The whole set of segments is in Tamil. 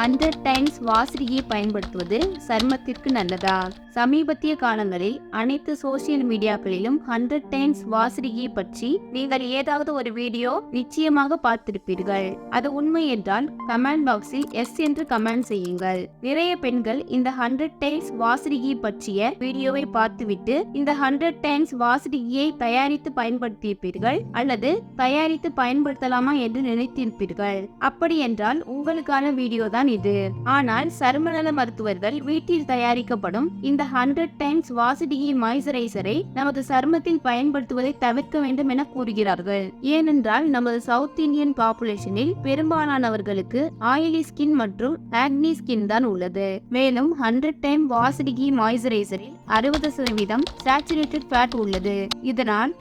ஹண்ட்ரட் டைம்ஸ் வாசரியை பயன்படுத்துவது சருமத்திற்கு நல்லதா? சமீபத்திய காலங்களில் அனைத்து சோசியல் மீடியாக்களிலும் ஹண்ட்ரட் டைம்ஸ் வாசரியை பற்றி நீங்கள் ஏதாவது ஒரு வீடியோ நிச்சயமாக பார்த்திருப்பீர்கள். அது உண்மை என்றால் கமெண்ட் பாக்ஸில் எஸ் என்று கமெண்ட் செய்யுங்கள். நிறைய பெண்கள் இந்த ஹண்ட்ரட் டைம்ஸ் வாசரியை பற்றிய வீடியோவை பார்த்துவிட்டு இந்த ஹண்ட்ரட் டைம்ஸ் வாசரியை தயாரித்து பயன்படுத்தியிருப்பீர்கள் அல்லது தயாரித்து பயன்படுத்தலாமா என்று நினைத்திருப்பீர்கள். அப்படி என்றால் உங்களுக்கான வீடியோ தான் இது. ஆனால் சருமநல மருத்துவர்கள் வீட்டில் தயாரிக்கப்படும் இந்த ஹண்ட்ரட் டைம்ஸ் வாசிடிகி மாய்ஸ்சரைசரை நமது சருமத்தில் பயன்படுத்துவதை தவிர்க்க வேண்டும் என கூறுகிறார்கள். ஏனென்றால் நமது சவுத் இந்தியன் பாப்புலேஷனில் பெரும்பாலானவர்களுக்கு ஆயிலி ஸ்கின் மற்றும் ஆக்னி ஸ்கின் தான் உள்ளது. மேலும் ஹண்ட்ரட் டைம் வாசிடிகி மாய்ஸ்சரைசரில் அறுபது சதவீதம் சேச்சுரேட்டட் ஃபேட் உள்ளது. இதனால்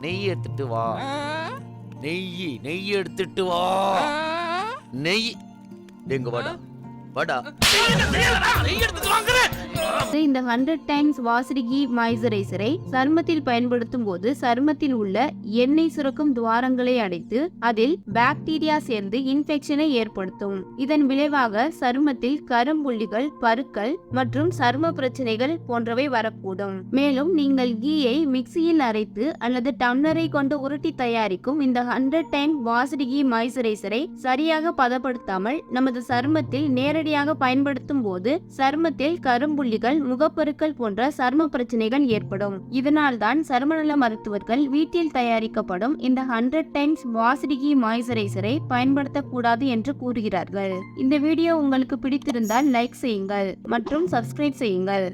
நெய் எடுத்துட்டு வா. நெய் நெய் எடுத்துட்டு வா. நெய் எங்க வாடா வாடா. இந்த ஹண்ட்ரட் டைம்ஸ் வாசரிகி மாய்சரைசரை சருமத்தில் பயன்படுத்தும் போது சருமத்தில் உள்ள எண்ணெய் சுரக்கும் துவாரங்களை அடைத்து அதில் பாக்டீரியா சேர்ந்து இன்ஃபெக்ஷனை ஏற்படுத்தும். இதன் விளைவாக சருமத்தில் கரும்புள்ளிகள் பருக்கள் மற்றும் சரும பிரச்சனைகள் போன்றவை வரக்கூடும். மேலும் நீங்கள் கீயை மிக்சியில் அரைத்து அல்லது டம்ளரை கொண்டு உருட்டி தயாரிக்கும் இந்த ஹண்ட்ரட் டைம் வாசரிகி மாய்சரைசரை சரியாக பதப்படுத்தாமல் நமது சருமத்தில் நேரடியாக பயன்படுத்தும் போது சருமத்தில் கரும்புள்ளிகள் முகப்பருக்கள் போன்ற சரும பிரச்சனைகள் ஏற்படும். இதனால்தான் சருமநல மருத்துவர்கள் வீட்டில் தயாரிக்கப்படும் இந்த ஹண்ட்ரட் டைம்ஸ் வாசரிகி மாய்ஸ்சரைசரை பயன்படுத்தக்கூடாது என்று கூறுகிறார்கள். இந்த வீடியோ உங்களுக்கு பிடித்திருந்தால் லைக் செய்யுங்கள் மற்றும் சப்ஸ்கிரைப் செய்யுங்கள்.